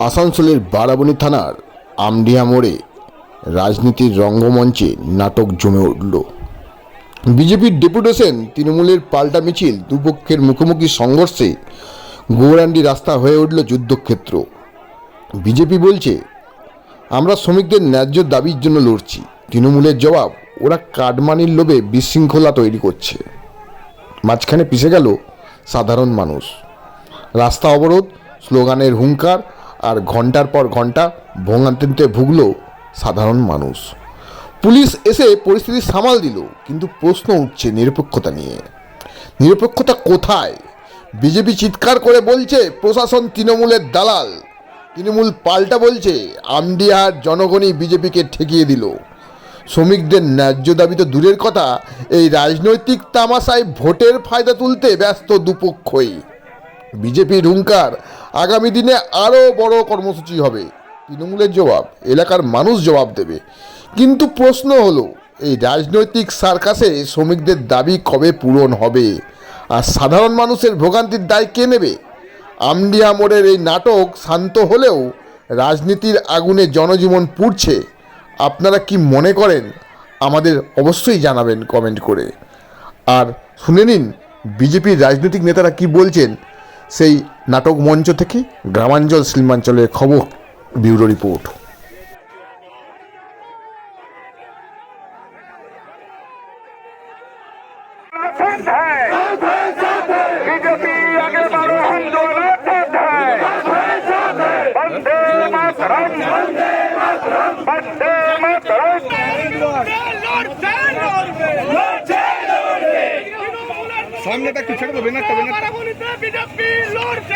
আসানসোলের বারাবণী থানার আমডিহা মোড়ে রাজনীতির রঙ্গমঞ্চে নাটক জমে উঠল। বিজেপির ডেপুটেশন তৃণমূলের পাল্টা মিছিল, দুপক্ষের মুখোমুখি সংঘর্ষে গৌরান্ডি রাস্তা হয়ে উঠল যুদ্ধক্ষেত্র। বিজেপি বলছে, আমরা শ্রমিকদের ন্যায্য দাবির জন্য লড়ছি। তৃণমূলের জবাব, ওরা কাটমানির লোভে বিশৃঙ্খলা তৈরি করছে। মাঝখানে পিষে গেল সাধারণ মানুষ। রাস্তা অবরোধ, স্লোগানের হুঙ্কার আর ঘণ্টার পর ঘণ্টা ভোগান্তিতে ভুগল সাধারণ মানুষ। পুলিশ এসে পরিস্থিতি সামাল দিল, কিন্তু প্রশ্ন উঠছে নিরপেক্ষতা নিয়ে। নিরপেক্ষতা কোথায়? বিজেপি চিৎকার করে বলছে, প্রশাসন তৃণমূলের দালাল। তৃণমূল পাল্টা বলছে আমডিহার জনগণই বিজেপিকে ঠেকিয়ে দিল। শ্রমিকদের ন্যায্য দাবি তো দূরের কথা, এই রাজনৈতিক তামাশায় ভোটের ফায়দা তুলতে ব্যস্ত দুপক্ষই। বিজেপির হুঙ্কার আগামী দিনে আরও বড় কর্মসূচি হবে। তৃণমূলের জবাব, এলাকার মানুষ জবাব দেবে। কিন্তু প্রশ্ন হলো, এই রাজনৈতিক সার্কাসে শ্রমিকদের দাবি কবে পূরণ হবে? আর সাধারণ মানুষের ভোগান্তির দায় কে নেবে? আমডিয়া মোড়ের এই নাটক শান্ত হলেও রাজনীতির আগুনে জনজীবন পুড়ছে। আপনারা কি মনে করেন? আমাদের অবশ্যই জানাবেন কমেন্ট করে। আর শুনে নিন, বিজেপির রাজনৈতিক নেতারা কি বলছেন? সেই নাটক মঞ্চ থেকে গ্রামাঞ্চল শিল্পাঞ্চলের খবর ব্যুরো রিপোর্ট। সামনেটা একটু ছেড়ে দেবে না কেন বিজেপি লড়ছে।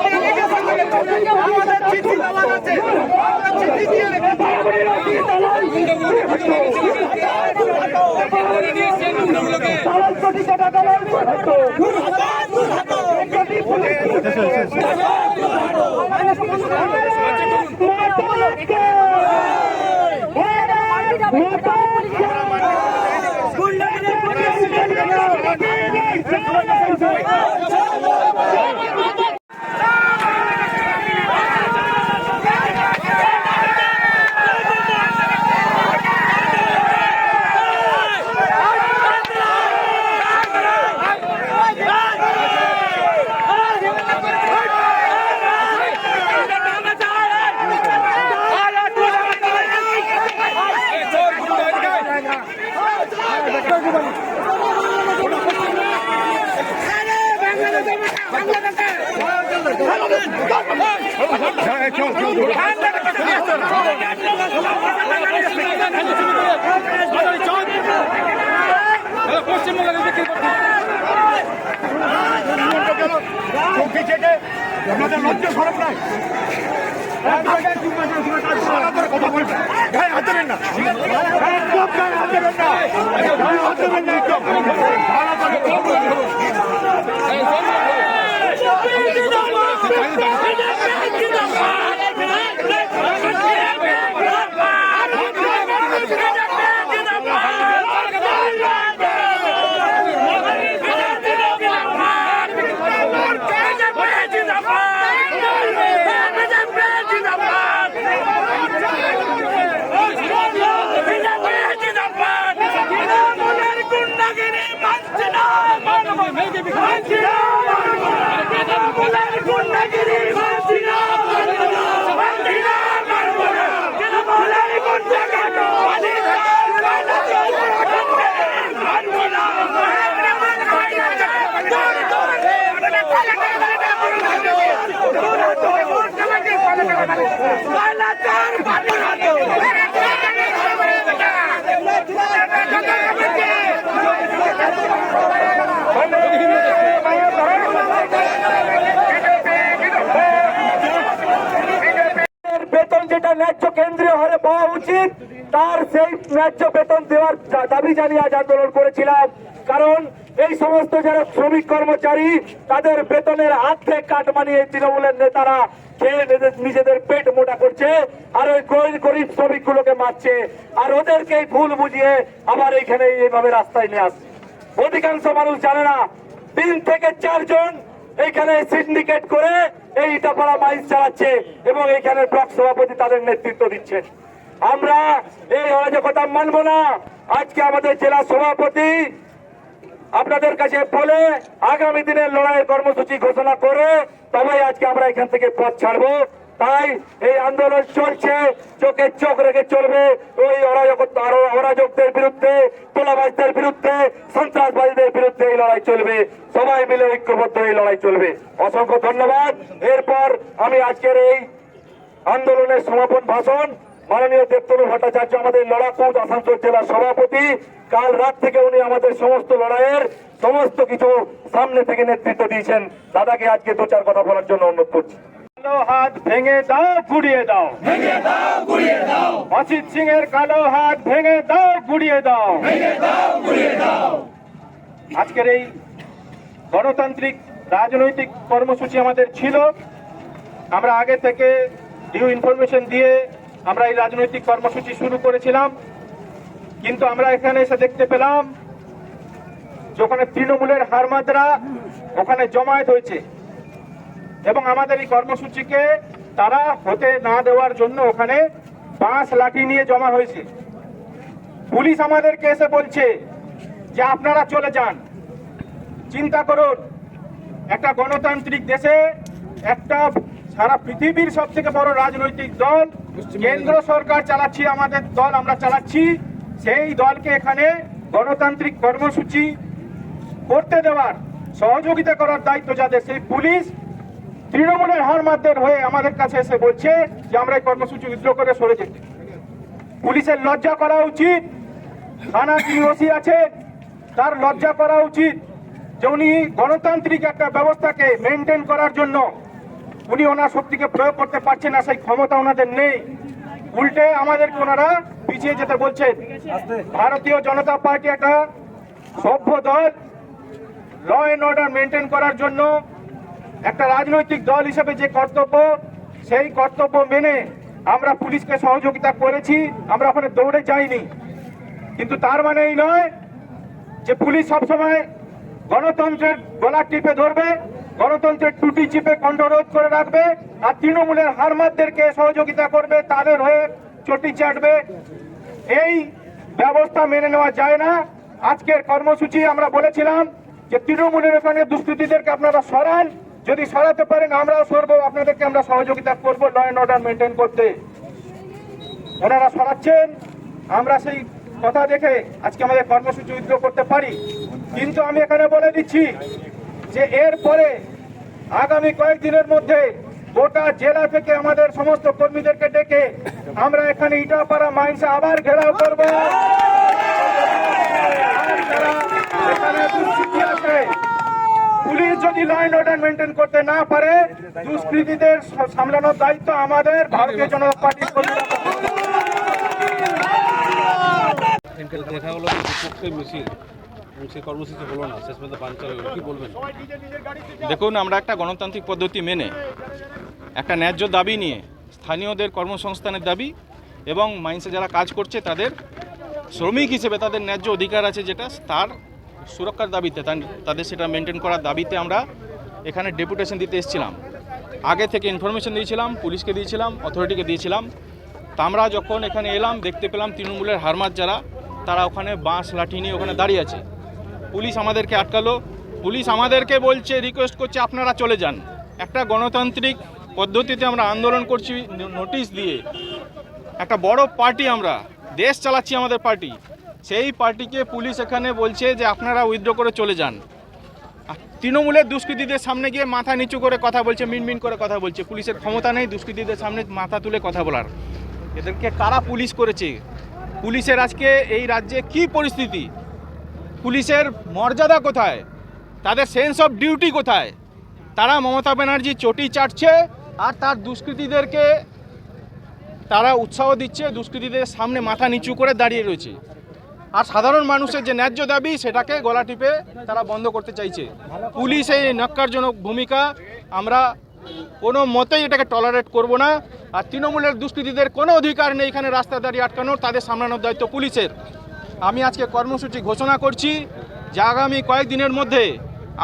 আমাদের চিঠি তালা আছে। চিঠি দিয়ে কোটি টাকা আপনাদের লজ্জা সরব নাই কথা বলবেন গায়ে হাত দেবেন না গায়ে হাত দেবেন না গায়ে হাত দেবেন না Vai lá, cara! Vai lá, cara! ধরে গুন্ডাগিরি মানছি না উচিত। তার সেই ন্যায্য বেতন দেওয়ার দাবি জানিয়ে আজ আন্দোলন করেছিলাম। কারণ এই সমস্ত যারা শ্রমিক কর্মচারী, তাদের বেতনের অর্ধেক কাট মানিয়ে তৃণমূলের নেতারা খেয়ে নিজেদের- পেট মোটা করছে আর ওই গরিব গরিব শ্রমিকগুলোকে মারছে। আর ওদেরকেই ভুল বুঝিয়ে আবার এইখানে এইভাবে রাস্তায় নিয়ে আসছে। অধিকাংশ মানুষ জানে না, তিন থেকে চারজন এইখানে সিন্ডিকেট করে এই ইটাপাড়া মাইন্স চালাচ্ছে এবং এইখানে ব্লক সভাপতি তাদের নেতৃত্ব দিচ্ছেন। আমরা এই অরাজকতা মানব না। আজকে আমাদের জেলা সভাপতি আপনাদের কাছে বলে আগামী দিনের লড়াইয়ের কর্মসূচি ঘোষণা করে তবে আজকে আমরা এখান থেকে পথ ছাড়বো। তাই এই আন্দোলন চলছে, চোখে চোখ রেখে চলবে। ওই অরাজকতা অরাজকদের বিরুদ্ধে, তোলাবাজদের বিরুদ্ধে লড়াই চলবে। সবাই মিলে ঐক্যবদ্ধ এই লড়াই চলবে। অসংখ্য ধন্যবাদ। এরপর আমি আজকের এই আন্দোলনের সমাপন ভাষণ। মাননীয় দেবতনু ভট্টাচার্য আমাদের লড়াকু আসানসোল জেলার সভাপতি। কাল রাত থেকে উনি আমাদের সমস্ত লড়াইয়ের সমস্ত কিছু সামনে থেকে নেতৃত্ব দিয়েছেন। দাদাকে আজকে দু চার কথা বলার জন্য অনুরোধ করছি। কালো হাত ভেঙে দাও গুড়িয়ে দাও। ভেঙে দাও গুড়িয়ে দাও। অসিত সিং এর কালো হাত ভেঙে দাও গুড়িয়ে দাও। ভেঙে দাও গুড়িয়ে দাও। আজকের এই গণতান্ত্রিক রাজনৈতিক কর্মসূচি আমাদের ছিল। আমরা আগে থেকে ডিউ ইনফরমেশন দিয়ে আমরা এই রাজনৈতিক কর্মসূচি শুরু করেছিলাম। কিন্তু আমরা এখানে এসে দেখতে পেলাম যে ওখানে তৃণমূলের হারমাদরা ওখানে জমায়েত হয়েছে। এবং আমাদের এই কর্মসূচিকে তারা হতে না দেওয়ার জন্য ওখানে বাঁশ লাঠি নিয়ে জমা হয়েছে। পুলিশ আমাদেরকে এসে বলছে যে আপনারা চলে যান। চিন্তা করুন, একটা গণতান্ত্রিক দেশে একটা সারা পৃথিবীর সব থেকে বড় রাজনৈতিক দল, কেন্দ্র সরকার চালাচ্ছি, আমাদের দল আমরা চালাচ্ছি, সেই দলকে এখানে গণতান্ত্রিক কর্মসূচি করতে দেওয়ার, সহযোগিতা করার দায়িত্ব যাদের, সেই পুলিশ তৃণমূলের হারমাদের হয়ে আমাদের কাছে এসে বলছে যে আমরা এই কর্মসূচি উইথড্র করে সরে যেতে। পুলিশের লজ্জা করা উচিত। থানা ওসি আছে তার লজ্জা করা উচিত যে উনি গণতান্ত্রিক একটা ব্যবস্থাকে মেনটেন করার জন্য উনি ওনার শক্তিকে প্রয়োগ করতে পারছেন না সেই ক্ষমতা ওনাদের নেই। উল্টে আমাদেরকে ওনারা পিছিয়ে যেতে বলছেন। ভারতীয় জনতা পার্টি একটা সভ্য দল ল অ্যান্ড অর্ডার মেনটেন করার জন্য একটা রাজনৈতিক দল হিসেবে যে কর্তব্য সেই কর্তব্য মেনে আমরা পুলিশকে সহযোগিতা করেছি আমরা ওখানে দৌড়ে যাইনি। কিন্তু তার মানে এই নয় যে পুলিশ সবসময় গণতন্ত্রের গলা টিপে ধরবে, গণতন্ত্রের টুটি চিপে কণ্ঠরোধ করে রাখবে, আর তৃণমূলের হারমাদদেরকে সহযোগিতা করবে, তাদের হয়ে চটি চাটবে, এই ব্যবস্থা মেনে নেওয়া যায় না। আজকের কর্মসূচি আমরা বলেছিলাম যে তৃণমূলের ওখানে দুষ্কৃতীদেরকে আপনারা সরান, যদি সরাতে পারেন আমরাও সরবো, আপনাদেরকে আমরা সহযোগিতা করব ল অর্ডার মেনটেন করতে। ওনারা সরাচ্ছেন, আমরা সেই কথা দেখে আজকে আমাদের কর্মসূচি উদ্যোগ করতে পারি। কিন্তু আমি এখানে বলে দিচ্ছি যে এরপরে আগামী কয়েকদিনের মধ্যে গোটা জেলা থেকে আমাদের সমস্ত কর্মীদেরকে ডেকে আমরা এখানে ইটাপাড়া মাইন্সে আবার ঘেরাও করব। পুলিশ যদি লাইন অর্ডার মেনটেন করতে না পারে, দুষ্কৃতীদের সামলানোর দায়িত্ব আমাদের ভারতীয় জনতা পার্টির কর্মীরা দেখা হলো বিপক্ষে মিছিল সেই কর্মসূচি হলো না শেষ পর্যন্ত পাঞ্চার হলো কি বলবেন? দেখুন আমরা একটা গণতান্ত্রিক পদ্ধতি মেনে একটা ন্যায্য দাবি নিয়ে স্থানীয়দের কর্মসংস্থানের দাবি এবং মাইন্সে যারা কাজ করছে তাদের শ্রমিক হিসেবে তাদের ন্যায্য অধিকার আছে যেটা তার সুরক্ষার দাবিতে তার- তাদের সেটা মেনটেন করার দাবিতে আমরা এখানে ডেপুটেশন দিতে এসেছিলাম। আগে থেকে ইনফরমেশন দিয়েছিলাম পুলিশকে দিয়েছিলাম অথরিটিকে দিয়েছিলাম। তা আমরা যখন এখানে এলাম দেখতে পেলাম তৃণমূলের হারমাত যারা তারা ওখানে বাঁশ, লাঠি নিয়ে ওখানে দাঁড়িয়ে আছে। পুলিশ আমাদেরকে আটকালো। পুলিশ আমাদেরকে বলছে রিকোয়েস্ট করছে আপনারা চলে যান। একটা গণতান্ত্রিক পদ্ধতিতে আমরা আন্দোলন করছি নোটিশ দিয়ে। একটা বড় পার্টি আমরা, দেশ চালাচ্ছি আমাদের পার্টি সেই পার্টিকে পুলিশ এখানে বলছে যে, আপনারা উইথড্র করে চলে যান। তৃণমূলের দুষ্কৃতীদের সামনে গিয়ে মাথা নিচু করে কথা বলছে মিনমিন করে কথা বলছে। পুলিশের ক্ষমতা নেই দুষ্কৃতীদের সামনে মাথা তুলে কথা বলার। এদেরকে কারা পুলিশ করেছে? পুলিশের আজকে এই রাজ্যে কি পরিস্থিতি? পুলিশের মর্যাদা কোথায়? তাদের সেন্স অফ ডিউটি কোথায়? তারা মমতা ব্যানার্জি চটি চাটছে আর তার দুষ্কৃতীদেরকে তারা উৎসাহ দিচ্ছে, দুষ্কৃতীদের সামনে মাথা নিচু করে দাঁড়িয়ে রয়েছে। আর সাধারণ মানুষের যে ন্যায্য দাবি, সেটাকে গলা টিপে তারা বন্ধ করতে চাইছে। পুলিশ এই নক্কারজনক ভূমিকা আমরা কোনো মতেই এটাকে টলারেট করব না। আর তৃণমূলের দুষ্কৃতীদের কোনো অধিকার নেই এখানে রাস্তা দাঁড়িয়ে আটকানোর, তাদের সামলানোর দায়িত্ব পুলিশের। আমি আজকে কর্মসূচি ঘোষণা করছি যে আগামী কয়েকদিনের মধ্যে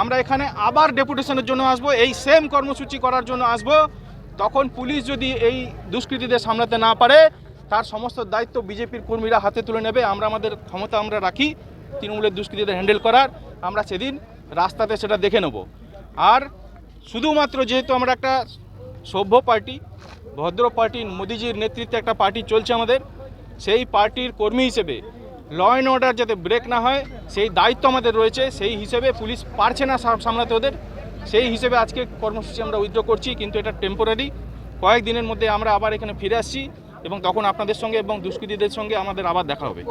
আমরা এখানে আবার ডেপুটেশনের জন্য আসব, এই সেম কর্মসূচি করার জন্য আসব। তখন পুলিশ যদি এই দুষ্কৃতীদের সামলাতে না পারে, তার সমস্ত দায়িত্ব বিজেপির কর্মীরা হাতে তুলে নেবে। আমরা আমাদের ক্ষমতা আমরা রাখি, তৃণমূলের দুষ্কৃতীদের হ্যান্ডেল করার। আমরা সেদিন রাস্তাতে সেটা দেখে নেব। আর শুধুমাত্র যেহেতু আমরা একটা সভ্য পার্টি ভদ্র পার্টি মোদিজির নেতৃত্বে একটা পার্টি চলছে আমাদের সেই পার্টির কর্মী হিসেবে ল অ্যান্ড অর্ডার যাতে ব্রেক না হয় সেই দায়িত্ব আমাদের রয়েছে সেই হিসেবে পুলিশ পারছে না সাম- সামলাতে ওদের সেই হিসেবে আজকে কর্মসূচি আমরা উইথড্র করছি কিন্তু এটা টেম্পোরারি কয়েকদিনের মধ্যে আমরা আবার এখানে ফিরে আসছি এবং তখন আপনাদের সঙ্গে এবং দুষ্কৃতীদের সঙ্গে আমাদের আবার দেখা হবে?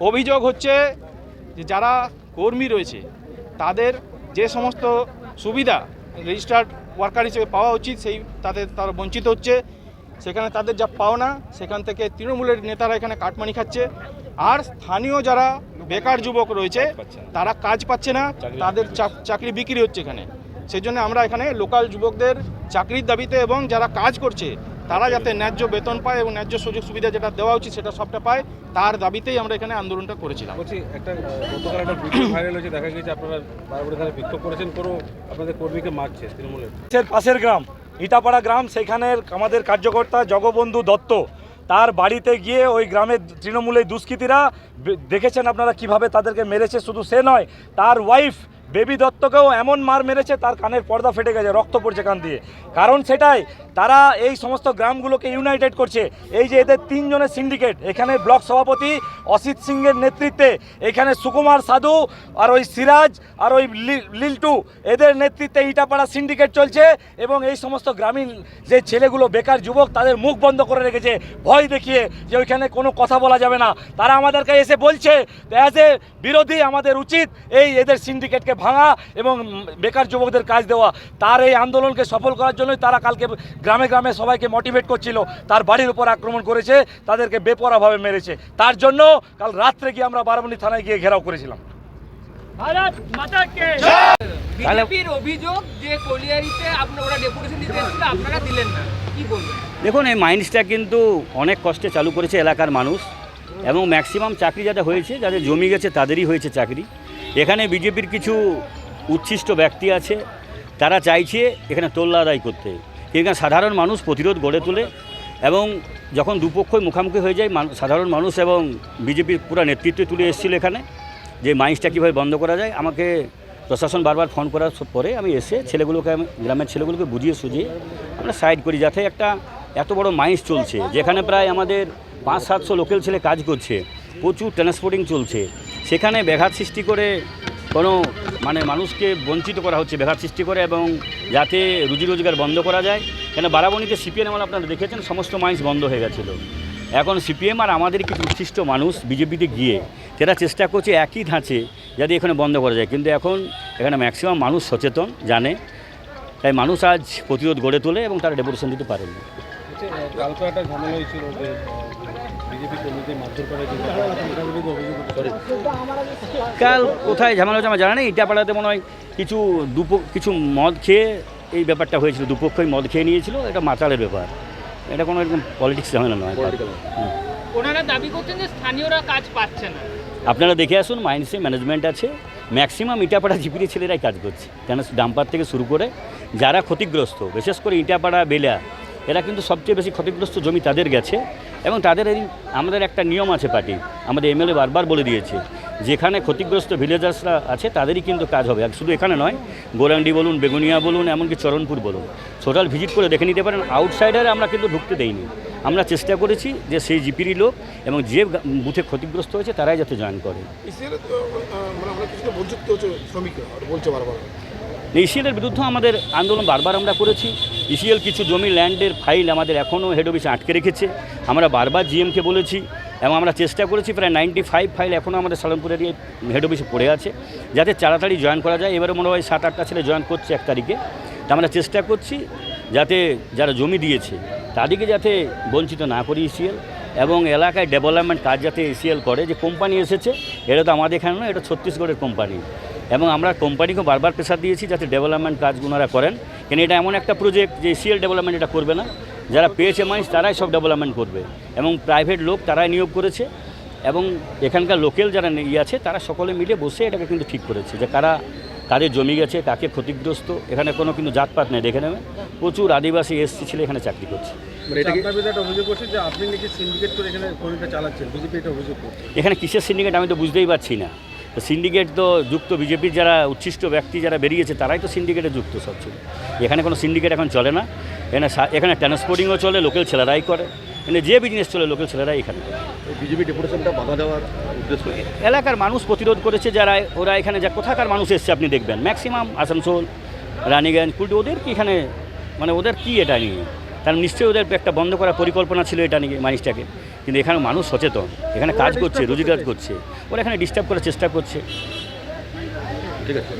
অভিযোগ হচ্ছে যে যারা কর্মী রয়েছে তাদের যে সমস্ত সুবিধা রেজিস্টার্ড ওয়ার্কার হিসেবে পাওয়া উচিত সেই তাদের তারা বঞ্চিত হচ্ছে। সেখানে তাদের যা পাওনা সেখান থেকে তৃণমূলের নেতারা এখানে কাটমানি খাচ্ছে। আর স্থানীয় যারা বেকার যুবক রয়েছে তারা কাজ পাচ্ছে না তাদের চাক- চাকরি বিক্রি হচ্ছে এখানে। সেই জন্য আমরা এখানে লোকাল যুবকদের চাকরির দাবিতে এবং যারা কাজ করছে তারা যাতে ন্যায্য বেতন পায় এবং ন্যায্য সুযোগ সুবিধা যেটা দেওয়া উচিত সেটা সবটা পায় তার দাবিতেই আমরা এখানে আন্দোলনটা করেছিলাম। বলছি একটা গতকাল একটা ভিডিও ভাইরাল হয়েছে দেখা গেছে আপনারা বারবার এখানে বিক্ষোভ করেছেন কোনো আপনাদের কর্মীকে মারছে তৃণমূলের? পাশের গ্রাম ইটাপাড়া গ্রাম সেখানের আমাদের কার্যকর্তা জগবন্ধু দত্ত তার বাড়িতে গিয়ে ওই গ্রামের তৃণমূলের দুষ্কৃতীরা দেখেছেন আপনারা কীভাবে তাদেরকে মেরেছে শুধু সে নয় তার ওয়াইফ বেবি দত্তকেও এমন মার মেরেছে, তার কানের পর্দা ফেটে গেছে, রক্ত পড়ছে কান দিয়ে। কারণ সেটাই, তারা এই সমস্ত গ্রামগুলোকে ইউনাইটেড করছে। এই যে এদের তিনজনের সিন্ডিকেট এখানে ব্লক সভাপতি অসিত সিংয়ের নেতৃত্বে, এখানে সুকুমার সাধু আর ওই সিরাজ আর ওই লিল্টু, এদের নেতৃত্বে ইটাপাড়া সিন্ডিকেট চলছে এবং এই সমস্ত গ্রামীণ যে ছেলেগুলো, বেকার যুবক, তাদের মুখ বন্ধ করে রেখেছে। ভয় দেখিয়ে যে ওইখানে কোনো কথা বলা যাবে না। তারা আমাদেরকে এসে বলছে অ্যাজ এ বিরোধী, আমাদের উচিত এই এদের সিন্ডিকেটকে ভাঙা এবং বেকার যুবকদের কাজ দেওয়া তার এই আন্দোলনকে সফল করার জন্যই তারা কালকে গ্রামে গ্রামে সবাইকে মোটিভেট করছিল। তার বাড়ির উপর আক্রমণ করেছে তাদেরকে বেপরাভাবে মেরেছে। তার জন্য কাল রাত্রে গিয়ে আমরা বারামণি থানায় গিয়ে ঘেরাও করেছিলাম। ভারত মাতা কে বিজেপির অভিযোগ যে কলিয়ারিতে আপনারা ডেপুটেশন দিতে এসেছিল আপনারা দিলেন না। কি বলবেন? দেখুন এই মাইন্সটা কিন্তু অনেক কষ্টে চালু করেছে এলাকার মানুষ। এবং ম্যাক্সিমাম চাকরি যাদের হয়েছে যাদের জমি গেছে তাদেরই হয়েছে চাকরি। এখানে বিজেপির কিছু উচ্ছিষ্ট ব্যক্তি আছে, তারা চাইছে এখানে তোল্লা আদায় করতে। এখানে সাধারণ মানুষ প্রতিরোধ গড়ে তোলে এবং যখন দুপক্ষই মুখামুখি হয়ে যায় সাধারণ মানুষ এবং বিজেপির পুরো নেতৃত্ব তুলে এসেছিল এখানে যে মাইন্সটা কীভাবে বন্ধ করা যায়, আমাকে প্রশাসন বারবার ফোন করার পরে আমি এসে ছেলেগুলোকে, আমি গ্রামের ছেলেগুলোকে বুঝিয়ে সুঝিয়ে আমরা সাইড করি যাতে একটা এত বড় মাইন্স চলছে। যেখানে প্রায় আমাদের পাঁচ সাতশো লোকাল ছেলে কাজ করছে, প্রচুর ট্রান্সপোর্টিং চলছে। সেখানে ব্যাঘাত সৃষ্টি করে কোনো মানে মানুষকে বঞ্চিত করা হচ্ছে, ব্যাঘাত সৃষ্টি করে এবং যাতে রুজি রোজগার বন্ধ করা যায়। কেন বারাবণীতে সিপিএম আপনারা দেখেছেন, সমস্ত মাইন্স বন্ধ হয়ে গেছিল। এখন সিপিএম আর আমাদের কিছু উচ্ছিষ্ট মানুষ বিজেপিতে গিয়ে তারা চেষ্টা করছে একই ধাঁচে যাতে এখানে বন্ধ করা যায়। কিন্তু এখন এখানে ম্যাক্সিমাম মানুষ সচেতন, জানে। তাই মানুষ আজ প্রতিরোধ গড়ে তোলে এবং তারা ডেপুটেশন দিতে পারেনি। কালকে একটা ঝামেলা হয়েছিল বিজেপি কর্মীদের মারধর করা হয়েছিল এটার বিরুদ্ধে অভিযোগ সরি। কাল কোথায় ঝামেলা হচ্ছে আমার জানা নেই ইটাপাড়াতে মনে হয় কিছু দুপ কিছু মদ খেয়ে এই ব্যাপারটা হয়েছিল দুপক্ষই মদ খেয়ে নিয়েছিল এটা মাতালের ব্যাপার। এটা কোনো এরকম পলিটিক্স ঝামেলা নয়। ওনারা দাবি করছেন যে স্থানীয়রা কাজ পাচ্ছে না। আপনারা দেখে আসুন মাইন্সে ম্যানেজমেন্ট আছে। ম্যাক্সিমাম ইটাপাড়া জিপির ছেলেরাই কাজ করছে। কেন ডাম্পার থেকে শুরু করে যারা ক্ষতিগ্রস্ত বিশেষ করে ইটাপাড়া বেলা এরা কিন্তু সবচেয়ে বেশি ক্ষতিগ্রস্ত জমি তাদের গেছে এবং তাদের এই আমাদের একটা নিয়ম আছে পার্টি আমাদের এমএলএ বারবার বলে দিয়েছে যেখানে ক্ষতিগ্রস্ত ভিলেজার্সরা আছে তাদেরই কিন্তু কাজ হবে। আর শুধু এখানে নয় গোরান্ডি বলুন বেগুনিয়া বলুন এমনকি চরণপুর বলুন টোটাল ভিজিট করে দেখে নিতে পারেন। আউটসাইডারে আমরা কিন্তু ঢুকতে দেইনি। আমরা চেষ্টা করেছি যে সেই জিপিরই লোক এবং যে বুথে ক্ষতিগ্রস্ত হয়েছে তারাই যাতে জয়েন করে। ইসিএলের বিরুদ্ধে আমাদের আন্দোলন বারবার আমরা করেছি। ইসিএল কিছু জমি ল্যান্ডের ফাইল আমাদের এখনও হেড অফিসে আটকে রেখেছে। আমরা বারবার জিএমকে বলেছি এবং আমরা চেষ্টা করেছি প্রায় নাইনটি ফাইভ ফাইল এখনও আমাদের সালনপুরের হেড অফিসে পড়ে আছে। যাতে তাড়াতাড়ি জয়েন করা যায়। এবারে মনে হয় সাত আটটা ছেলে জয়েন করছে এক তারিখে। তা আমরা চেষ্টা করছি যাতে যারা জমি দিয়েছে, তাদেরকে যাতে বঞ্চিত না করি ইসিএল এবং এলাকায় ডেভেলপমেন্ট কাজ যাতে এসিএল করে। যে কোম্পানি এসেছে, এটা তো আমাদের এখানে নয়, এটা ছত্তিশগড়ের কোম্পানি এবং আমরা কোম্পানিকেও বারবার প্রেশার দিয়েছি যাতে ডেভেলপমেন্ট কাজগুলো ওরা করেন। কেন এটা এমন একটা প্রজেক্ট যে সিএল ডেভেলপমেন্ট এটা করবে না। যারা পেয়েছে মানুষ তারাই সব ডেভেলপমেন্ট করবে। এবং প্রাইভেট লোক তারাই নিয়োগ করেছে। এবং এখানকার লোকেল যারা ইয়ে আছে তারা সকলে মিলে বসে এটাকে কিন্তু ঠিক করেছে যে কারা কাদের জমি গেছে কাকে ক্ষতিগ্রস্ত। এখানে কোনো কিন্তু জাতপাত নেই দেখে নেবে। প্রচুর আদিবাসী এসসি ছেলে এখানে চাকরি করছে। করছে এখানে কিসের সিন্ডিকেট আমি তো বুঝতেই পারছি না। তো সিন্ডিকেট তো যুক্ত বিজেপির যারা উচ্ছিষ্ট ব্যক্তি যারা বেরিয়েছে তারাই তো সিন্ডিকেটে যুক্ত সব ছিল। এখানে কোনো সিন্ডিকেট এখন চলে না। এখানে এখানে ট্রান্সপোর্টিংও চলে লোকাল ছেলেরাই করে। এখানে যে বিজনেস চলে লোকাল ছেলেরাই এখানে করে। বিজেপি ডেপুটেশনটা বাধা দেওয়ার উদ্দেশ্য এলাকার মানুষ প্রতিরোধ করেছে যারা ওরা এখানে যা কোথাকার মানুষ এসছে আপনি দেখবেন। ম্যাক্সিমাম আসানসোল রানীগঞ্জ কুলটি ওদের কি এখানে মানে ওদের কি এটা নিয়ে? তার নিশ্চয়ই ওদের একটা বন্ধ করার পরিকল্পনা ছিল এটা নিয়ে মানুষটাকে। কিন্তু এখানে মানুষ সচেতন। এখানে কাজ করছে, রোজগার করছে। ওরা এখানে ডিস্টার্ব করার চেষ্টা করছে। ঠিক আছে।